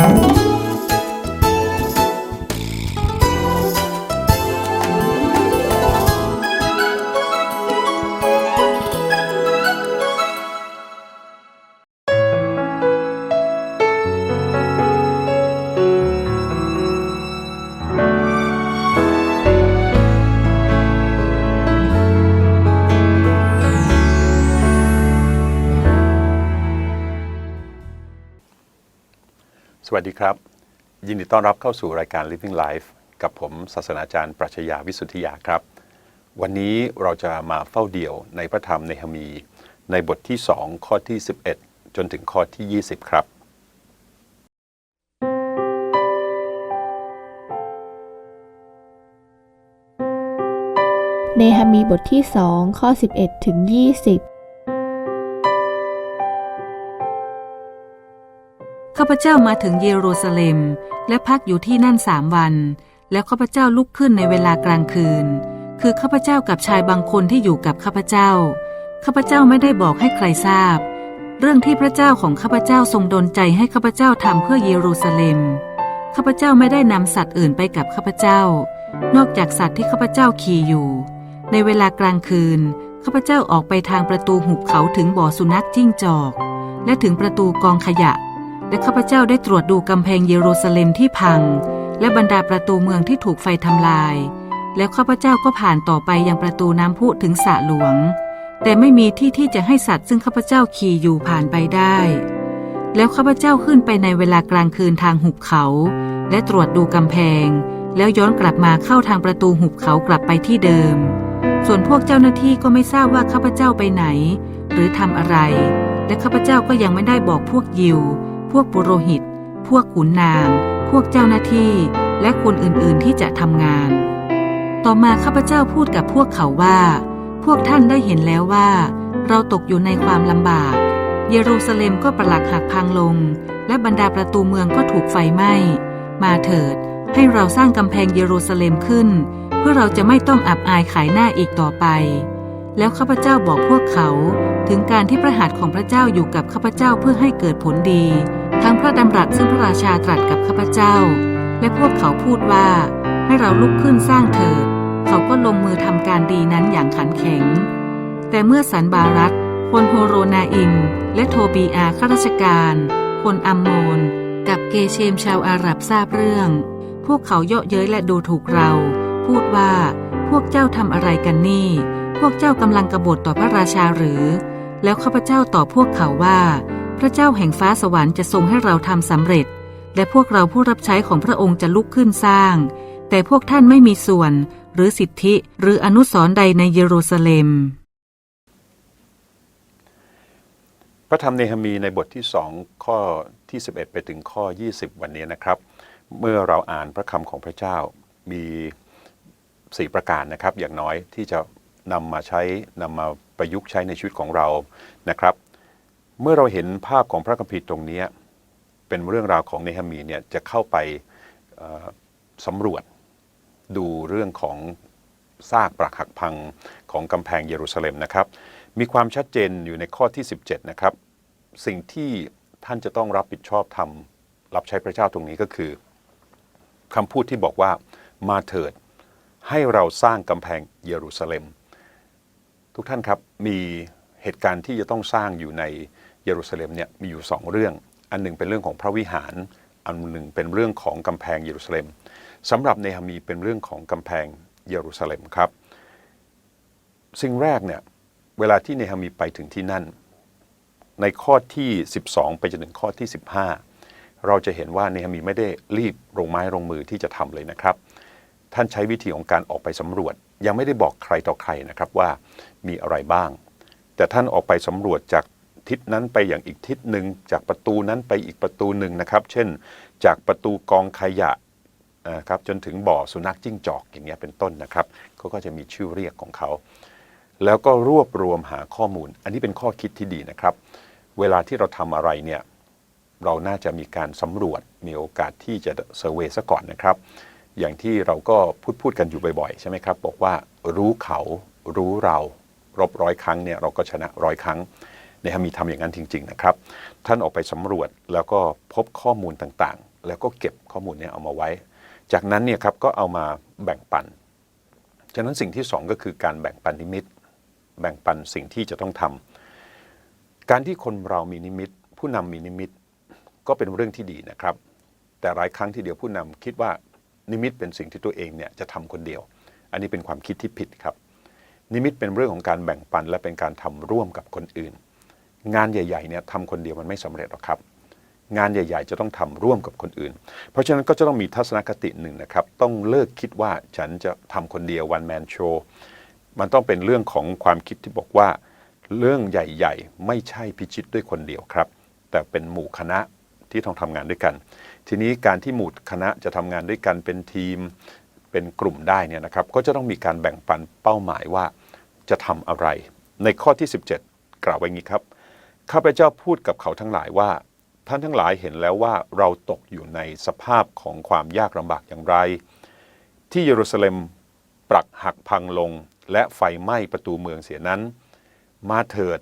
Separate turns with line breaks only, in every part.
Thank you. สวัสดีครับ ยินดีต้อนรับเข้าสู่รายการ Living Life กับผมศาสนาจารย์ปรัชญาวิสุทธิยาครับ วันนี้เราจะมาเฝ้าเดี่ยวในพระธรรมในฮมี ในบทที่ 2 ข้อที่ 11 จนถึงข้อที่ 20 ครับ
เนหมีบทที่สองข้อ 11 ถึง 20
ข้าพเจ้ามาถึงเยรูซาเล็ม และพักอยู่ที่นั่นสามวัน แล้วข้าพเจ้าลุกขึ้นในเวลากลางคืน คือข้าพเจ้ากับชายบางคนที่อยู่กับข้าพเจ้า ข้าพเจ้าไม่ได้บอกให้ใครทราบ เรื่องที่พระเจ้าของข้าพเจ้าทรงดลใจให้ข้าพเจ้าทำเพื่อเยรูซาเล็ม ข้าพเจ้าไม่ได้นำสัตว์อื่นไปกับข้าพเจ้า นอกจากสัตว์ที่ข้าพเจ้าขี่อยู่ ในเวลากลางคืนข้าพเจ้าออกไปทางประตูหุบเขาถึงบ่อสุนัขจิ้งจอก และถึงประตูกองขยะ และข้าพเจ้าได้ตรวจดูกำแพงเยรูซาเล็มที่พัง และบรรดาประตูเมืองที่ถูกไฟทำลาย แล้วข้าพเจ้าก็ผ่านต่อไปยังประตูน้ำพุถึงสระหลวง แต่ไม่มีที่ที่จะให้สัตว์ซึ่งข้าพเจ้าขี่อยู่ผ่านไปได้ แล้วข้าพเจ้าขึ้นไปในเวลากลางคืนทางหุบเขา และตรวจดูกำแพง แล้วย้อนกลับมาเข้าทางประตูหุบเขากลับไปที่เดิม ส่วนพวกเจ้าหน้าที่ก็ไม่ทราบว่าข้าพเจ้าไปไหน หรือทำอะไร และข้าพเจ้าก็ยังไม่ได้บอกพวกยิว พวกปุโรหิต พวกขุนนาง พวกเจ้าหน้าที่ และคนอื่นๆที่จะทำงาน ต่อมาข้าพเจ้าพูดกับพวกเขาว่า พวกท่านได้เห็นแล้วว่า เราตกอยู่ในความลำบาก เยรูซาเล็มก็ประหลักหักพังลง และบรรดาประตูเมืองก็ถูกไฟไหม้ มาเถิด ให้เราสร้างกำแพงเยรูซาเล็มขึ้น เพื่อเราจะไม่ต้องอับอายขายหน้าอีกต่อไป แล้วข้าพเจ้าบอกพวกเขาถึงการที่พระหัตถ์ของพระเจ้าอยู่กับข้าพเจ้าเพื่อให้เกิดผลดี ทั้งพระดำรัสซึ่งพระราชาตรัสกับข้าพเจ้า และพวกเขาพูดว่า ให้เราลุกขึ้นสร้างเถิด เขาก็ลงมือทำการดีนั้นอย่างขันแข็ง แต่เมื่อสันบารัตคนโฮโรนาอิมและโทบีอาข้าราชการ คนอัมโมน กับเกเชมชาวอาหรับทราบเรื่อง พวกเขาเยาะเย้ยและดูถูกเรา พูดว่าพวกเจ้าทำอะไรกันนี่ พวกเจ้ากำลังกบฏต่อพระราชาหรือ แล้วข้าพเจ้าตอบพวกเขาว่า พระเจ้าแห่งฟ้าสวรรค์จะทรงให้เราทำสำเร็จ และพวกเราผู้รับใช้ของพระองค์จะลุกขึ้นสร้าง แต่พวกท่านไม่มีส่วน หรือสิทธิหรืออนุสรใดในเยรูซาเล็ม
พระธรรมเนหมีในบทที่2ข้อที่ 11 ไปถึงข้อ 20 วันนี้นะครับ เมื่อเราอ่านพระคำของพระเจ้ามี 4 ประการนะครับ อย่างน้อยที่จะนำมาใช้นำมาประยุกต์ใช้ในชีวิตของเรานะครับ เมื่อเราเห็นภาพของพระคัมภีร์ตรงนี้เป็นเรื่องราวของเนหมีเนี่ยจะเข้าไปสำรวจดูเรื่องของซากปรักหักพังของกำแพงเยรูซาเล็มนะครับ มีความชัดเจนอยู่ในข้อที่ 17 นะครับ สิ่งที่ท่านจะต้องรับผิดชอบทำรับใช้พระเจ้าตรงนี้ก็คือคำพูดที่บอกว่ามาเถิดให้เราสร้างกำแพงเยรูซาเล็ม ทุกท่านครับมีเหตุการณ์ที่จะต้องสร้างอยู่ใน เยรูซาเล็มเนี่ยมีอยู่สองเรื่อง อันหนึ่งเป็นเรื่องของพระวิหาร อันหนึ่งเป็นเรื่องของกำแพงเยรูซาเล็มสำหรับเนหะมีเป็นเรื่องของกำแพงเยรูซาเล็มครับ สิ่งแรกเนี่ยเวลาที่เนหะมีไปถึงที่นั่น ในข้อที่ 12 ไปจนถึงข้อที่ 15 เราจะเห็นว่าเนหะมีไม่ได้รีบลงไม้ลงมือที่จะทำเลยนะครับ ท่านใช้วิธีของการออกไปสำรวจ ยังไม่ได้บอกใครต่อใครนะครับว่ามีอะไรบ้าง แต่ท่านออกไปสำรวจจาก ทิศนั้นไปอย่างอีกทิศหนึ่งจากประตูนั้นไปอีกประตูหนึ่งนะครับ เช่น จากประตูกองขยะนะครับจนถึงบ่อสุนัขจิ้งจอกอย่างเงี้ยเป็นต้นนะครับเขาก็จะมีชื่อเรียกของเขา แล้วก็รวบรวมหาข้อมูล อันนี้เป็นข้อคิดที่ดีนะครับ เวลาที่เราทำอะไรเนี่ยเราน่าจะมีการสำรวจมีโอกาสที่จะเซอร์เวยซะก่อนนะครับ อย่างที่เราก็พูดพูดกันอยู่บ่อยๆ ใช่ไหมครับ บอกว่ารู้เขารู้เรารบร้อยครั้งเนี่ยเราก็ชนะร้อยครั้ง ในฮะมีทำอย่างนั้นจริง ๆ นะครับ ท่านออกไปสำรวจแล้วก็พบข้อมูลต่างๆ แล้วก็เก็บข้อมูลเนี้เอามาไว้ จากนั้นเนี่ยครับก็เอามาแบ่งปัน ฉะนั้นสิ่งที่สองก็คือการแบ่งปันนิมิต แบ่งปันสิ่งที่จะต้องทำการที่คนเรามีนิมิต ผู้นำมีนิมิต ก็เป็นเรื่องที่ดีนะครับ แต่หลายครั้งที่เดียวผู้นำคิดว่านิมิตเป็นสิ่งที่ตัวเองเนี่ยจะทำคนเดียว อันนี้เป็นความคิดที่ผิดครับ นิมิตเป็นเรื่องของการแบ่งปันและเป็นการทำร่วมกับคนอื่น งานใหญ่ๆเนี่ยทำคนเดียวมันไม่สำเร็จหรอกครับ งานใหญ่ ๆ จะต้องทำร่วมกับคนอื่น เพราะฉะนั้นก็จะต้องมีทัศนคติหนึ่งนะครับ ต้องเลิกคิดว่าฉันจะทำคนเดียว one man show มันต้องเป็นเรื่องของความคิดที่บอกว่า เรื่องใหญ่ ๆ ไม่ใช่พิชิตด้วยคนเดียวครับ แต่เป็นหมู่คณะที่ต้องทำงานด้วยกัน ทีนี้การที่หมู่คณะจะทำงานด้วยกันเป็นทีมเป็นกลุ่มได้เนี่ยนะครับ ก็จะต้องมีการแบ่งปันเป้าหมายว่าจะทำอะไร ในข้อที่ 17 กล่าวไว้งี้ครับ ข้าพเจ้าพูดกับเขาทั้งหลายว่า ท่านทั้งหลายเห็นแล้วว่าเราตกอยู่ในสภาพของความยากลำบากอย่างไร ที่เยรูซาเล็มปรักหักพังลงและไฟไหม้ประตูเมืองเสียนั้น มาเถิด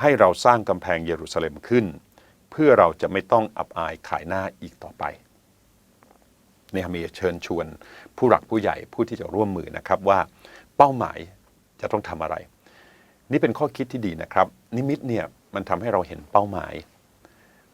ให้เราสร้างกำแพงเยรูซาเล็มขึ้น เพื่อเราจะไม่ต้องอับอายขายหน้าอีกต่อไปเนฮามีเชิญชวนผู้หลักผู้ใหญ่ผู้ที่จะร่วมมือนะครับว่าเป้าหมายจะต้องทำอะไร นี่เป็นข้อคิดที่ดีนะครับ นิมิตเนี่ย มันทำให้เราเห็นเป้าหมาย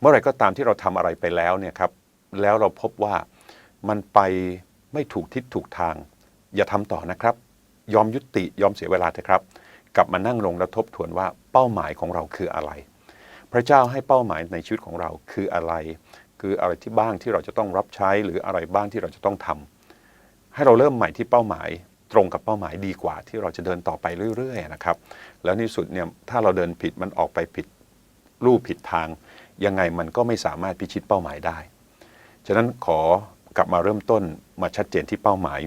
เมื่อไรก็ตามที่เราทำอะไรไปแล้วเนี่ยครับแล้วเราพบว่ามันไปไม่ถูกทิศถูกทาง อย่าทำต่อนะครับ ยอมยุติยอมเสียเวลาเถอะครับ กลับมานั่งลงแล้วทบทวนว่าเป้าหมายของเราคืออะไร พระเจ้าให้เป้าหมายในชีวิตของเราคืออะไร คืออะไรที่บ้างที่เราจะต้องรับใช้หรืออะไรบ้างที่เราจะต้องทำให้เราเริ่มใหม่ที่เป้าหมาย ตรงกับเป้าหมายดีกว่า ที่เราจะเดินต่อไปเรื่อยๆนะครับ แล้วในสุดเนี่ยถ้าเราเดินผิดมันออกไปผิดรูปผิดทาง ยังไงมันก็ไม่สามารถพิชิตเป้าหมายได้ ฉะนั้นขอกลับมาเริ่มต้นมาชัดเจนที่เป้าหมาย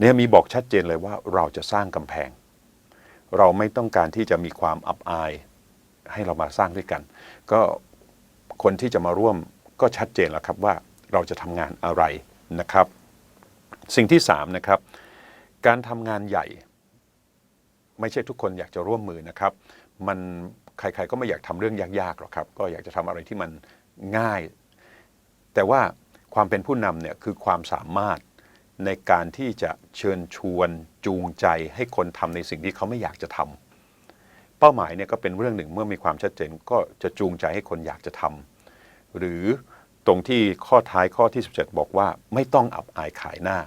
เนี่ยมีบอกชัดเจนเลยว่าเราจะสร้างกำแพง เราไม่ต้องการที่จะมีความอับอาย ให้เรามาสร้างด้วยกัน ก็คนที่จะมาร่วมก็ชัดเจนแล้วครับว่าเราจะทำงานอะไรนะครับ สิ่งที่สามนะครับ การทำงานใหญ่ ไม่ใช่ทุกคนอยากจะร่วมมือนะครับ มันใครๆก็ไม่อยากทำเรื่องยากๆหรอกครับ ก็อยากจะทำอะไรที่มันง่าย แต่ว่าความเป็นผู้นำเนี่ยคือความสามารถในการที่จะเชิญชวนจูงใจให้คนทำในสิ่งที่เขาไม่อยากจะทำเป้าหมายเนี่ยก็เป็นเรื่องหนึ่งเมื่อมีความชัดเจนก็จะจูงใจให้คนอยากจะทำหรือตรงที่ข้อท้ายข้อที่ 17 บอกว่าไม่ต้องอับอายขายหน้า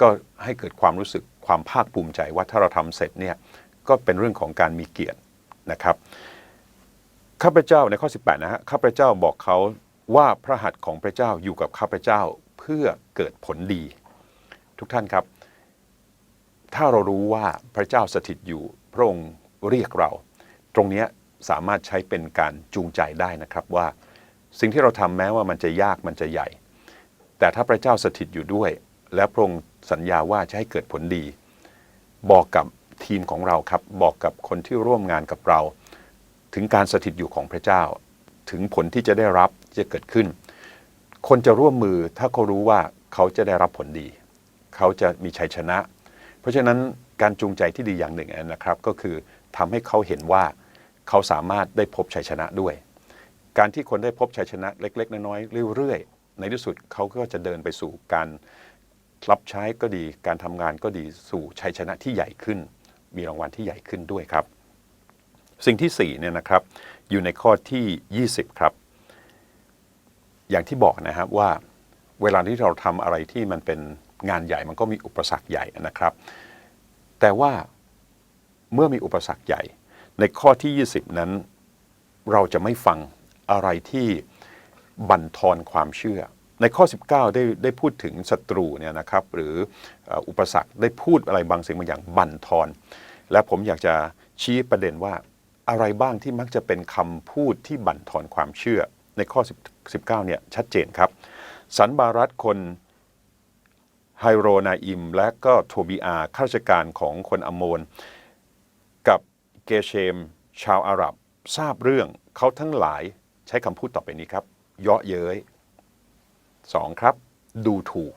ก็ให้เกิดความรู้สึกความภาคภูมิใจว่าถ้าเราทำเสร็จเนี่ยก็เป็นเรื่องของการมีเกียรตินะครับข้าพเจ้าในข้อ 18 นะฮะข้าพเจ้าบอกเขาว่าพระหัตถ์ของพระเจ้าอยู่กับข้าพเจ้าเพื่อเกิดผลดี ทุกท่านครับ ถ้าเรารู้ว่าพระเจ้าสถิตอยู่พระองค์เรียกเรา ตรงนี้สามารถใช้เป็นการจูงใจได้นะครับว่า สิ่งที่เราทำแม้ว่ามันจะยากมันจะใหญ่ แต่ถ้าพระเจ้าสถิตอยู่ด้วย และพระองค์ สัญญาว่าจะให้เกิดผลดี บอกกับทีมของเราครับ บอกกับคนที่ร่วมงานกับเรา ถึงการสถิตอยู่ของพระเจ้า ถึงผลที่จะได้รับจะเกิดขึ้น คนจะร่วมมือถ้าเขารู้ว่าเขาจะได้รับผลดี เขาจะมีชัยชนะ เพราะฉะนั้นการจูงใจที่ดีอย่างหนึ่งนะครับ ก็คือทำให้เขาเห็นว่าเขาสามารถได้พบชัยชนะด้วย การที่คนได้พบชัยชนะเล็ก ๆ น้อยๆเรื่อยๆในที่สุดเขาก็จะเดินไปสู่การ รับใช้ก็ดีการทำงานก็ดีสู่ชัยชนะที่ใหญ่ขึ้น มีรางวัลที่ใหญ่ขึ้นด้วยครับ สิ่งที่4เนี่ยนะครับอยู่ในข้อที่ 20 ครับ อย่างที่บอกนะครับว่าเวลาที่เราทำอะไรที่มันเป็นงานใหญ่มันก็มีอุปสรรคใหญ่นะครับ แต่ว่าเมื่อมีอุปสรรคใหญ่ ในข้อที่ 20 นั้น เราจะไม่ฟังอะไรที่บั่นทอนความเชื่อ ในข้อ 19 ได้ได้พูดถึงศัตรูเนี่ยนะครับหรืออุปสรรคได้พูดอะไรบางสิ่งบางอย่างบั่นทอน และผมอยากจะชี้ประเด็นว่าอะไรบ้างที่มักจะเป็นคำพูดที่บั่นทอนความเชื่อ ในข้อ10 19เนี่ยชัดเจนครับ สันบารัตคนไฮโรนาอิม และก็โทบีอาข้าราชการของคนอโมน กับเกเชม ชาวอาหรับ ทราบเรื่องเขาทั้งหลายใช้คำพูดต่อไปนี้ครับ เยาะเย้ย สองครับ ดูถูก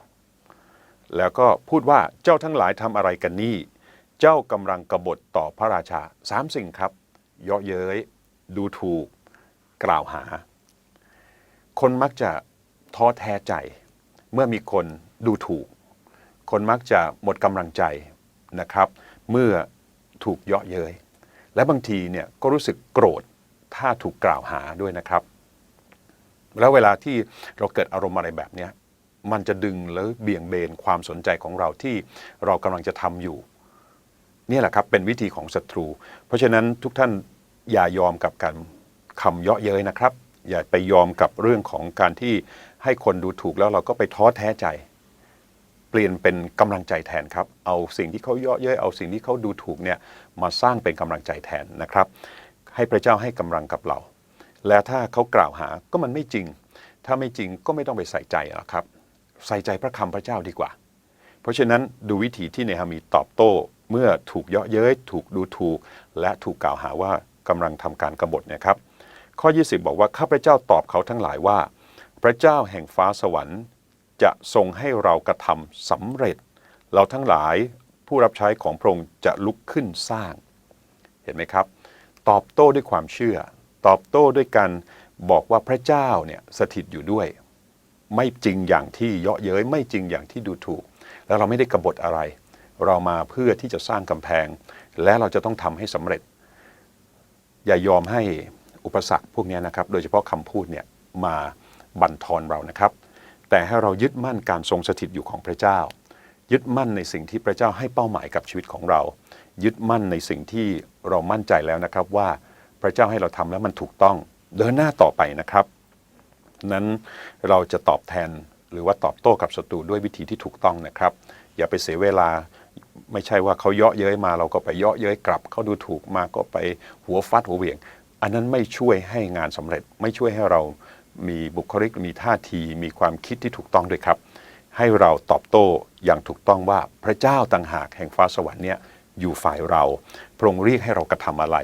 แล้วก็พูดว่าเจ้าทั้งหลายทำอะไรกันนี่ เจ้ากำลังกบฏต่อพระราชาสามสิ่งครับ เยาะเย้ย ดูถูก กล่าวหา คนมักจะท้อแท้ใจ เมื่อมีคนดูถูก คนมักจะหมดกำลังใจนะครับ เมื่อถูกเยาะเย้ยและบางทีเนี่ยก็รู้สึกโกรธถ้าถูกกล่าวหาด้วยนะครับ แล้วเวลาที่เราเกิดอารมณ์อะไรแบบนี้มันจะดึงหรือเบี่ยงเบนความสนใจของเราที่เรากำลังจะทำอยู่นี่แหละครับเป็นวิธีของศัตรู เพราะฉะนั้นทุกท่านอย่ายอมกับการคำเยาะเย้ยนะครับ อย่าไปยอมกับเรื่องของการที่ให้คนดูถูกแล้วเราก็ไปท้อแท้ใจ เปลี่ยนเป็นกำลังใจแทนครับ เอาสิ่งที่เขาเยาะเย้ยเอาสิ่งที่เขาดูถูกเนี่ยมาสร้างเป็นกำลังใจแทนนะครับ ให้พระเจ้าให้กำลังกับเรา แล้วถ้าเขากล่าวหาก็มันไม่จริง ถ้าไม่จริงก็ไม่ต้องไปใส่ใจหรอกครับ ใส่ใจพระคำพระเจ้าดีกว่า เพราะฉะนั้นดูวิธีที่เนหามีตอบโต้เมื่อถูกเยาะเย้ยถูกดูถูก และถูกกล่าวหาว่ากำลังทำการกบฏเนี่ยครับ ข้อ 20 บอกว่าข้าพเจ้าตอบเขาทั้งหลายว่า พระเจ้าแห่งฟ้าสวรรค์จะทรงให้เรากระทำสำเร็จ เราทั้งหลายผู้รับใช้ของพระองค์จะลุกขึ้นสร้าง เห็นไหมครับ ตอบโต้ด้วยความเชื่อ ตอบโต้ด้วยการบอกว่าพระเจ้าเนี่ยสถิตอยู่ด้วย ไม่จริงอย่างที่เยาะเย้ยไม่จริงอย่างที่ดูถูก แล้วเราไม่ได้กบฏอะไร เรามาเพื่อที่จะสร้างกำแพง และเราจะต้องทำให้สำเร็จ อย่ายอมให้อุปสรรคพวกนี้นะครับ โดยเฉพาะคำพูดเนี่ยมาบั่นทอนเรานะครับ แต่ให้เรายึดมั่นการทรงสถิตอยู่ของพระเจ้า ยึดมั่นในสิ่งที่พระเจ้าให้เป้าหมายกับชีวิตของเรา ยึดมั่นในสิ่งที่เรามั่นใจแล้วนะครับว่า พระเจ้าให้เราทำแล้วมันถูกต้องเดินหน้าต่อไปนะครับ นั้นเราจะตอบแทนหรือว่าตอบโต้กับศัตรูด้วยวิธีที่ถูกต้องนะครับ อย่าไปเสียเวลาไม่ใช่ว่าเขาเยาะเย้ยมาเราก็ไปเยาะเย้ยกลับเขาดูถูกมาก็ไปหัวฟัดหัวเหวี่ยง อันนั้นไม่ช่วยให้งานสำเร็จ ไม่ช่วยให้เรามีบุคลิกมีท่าที มีความคิดที่ถูกต้องด้วยครับ ให้เราตอบโต้อย่างถูกต้องว่าพระเจ้าต่างหากแห่งฟ้าสวรรค์เนี่ยอยู่ฝ่ายเราพระองค์เรียกให้เรากระทำอะไร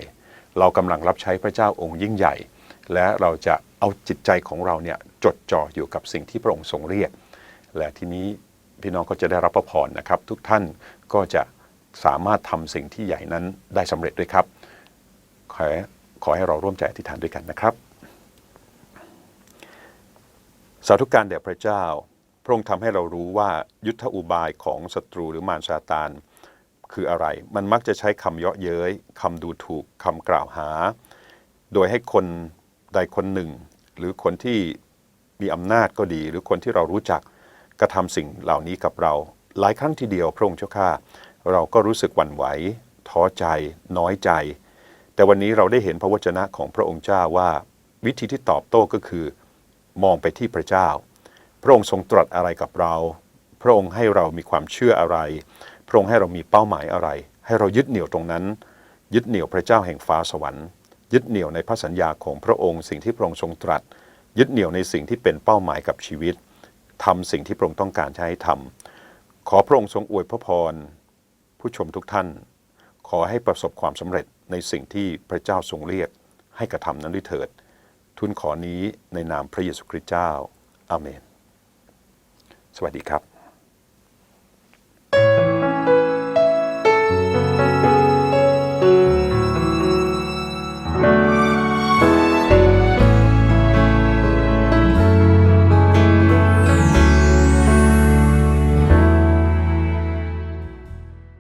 เรากำลังรับใช้พระเจ้าองค์ยิ่งใหญ่ และเราจะเอาจิตใจของเราเนี่ยจดจ่ออยู่กับสิ่งที่พระองค์ทรงเรียก และทีนี้พี่น้องก็จะได้รับพระพรนะครับ ทุกท่านก็จะสามารถทำสิ่งที่ใหญ่นั้นได้สำเร็จด้วยครับ ขอขอให้เราร่วมใจอธิษฐานด้วยกันนะครับสาธุการแด่พระเจ้า พระองค์ทำให้เรารู้ว่ายุทธอุบายของศัตรูหรือมารซาตาน คืออะไร มันมักจะใช้คำเยาะเย้ยคำดูถูกคำกล่าวหา โดยให้คนใดคนหนึ่ง หรือคนที่มีอำนาจก็ดี หรือคนที่เรารู้จักกระทำสิ่งเหล่านี้กับเรา หลายครั้งทีเดียวพระองค์เจ้าข้าเราก็รู้สึกหวั่นไหวท้อใจ น้อยใจ แต่วันนี้เราได้เห็นพระวจนะของพระองค์เจ้าว่า วิธีที่ตอบโต้ก็คือ มองไปที่พระเจ้า พระองค์ทรงตรัสอะไรกับเรา พระองค์ให้เรามีความเชื่ออะไร พระองค์ให้เรามีเป้าหมายอะไร ให้เรายึดเหนี่ยวตรงนั้น ยึดเหนี่ยวพระเจ้าแห่งฟ้าสวรรค์ ยึดเหนี่ยวในพระสัญญาของพระองค์สิ่งที่พระองค์ทรงตรัส ยึดเหนี่ยวในสิ่งที่เป็นเป้าหมายกับชีวิตทำสิ่งที่พระองค์ต้องการจะให้ทำขอพระองค์ทรงอวยพระพร ผู้ชมทุกท่าน ขอให้ประสบความสำเร็จในสิ่งที่พระเจ้าทรงเรียก ให้กระทำนั้นด้วยเถิด ทุนขอนี้ในนามพระเยซูคริสต์เจ้าอาเมน สวัสดีครับ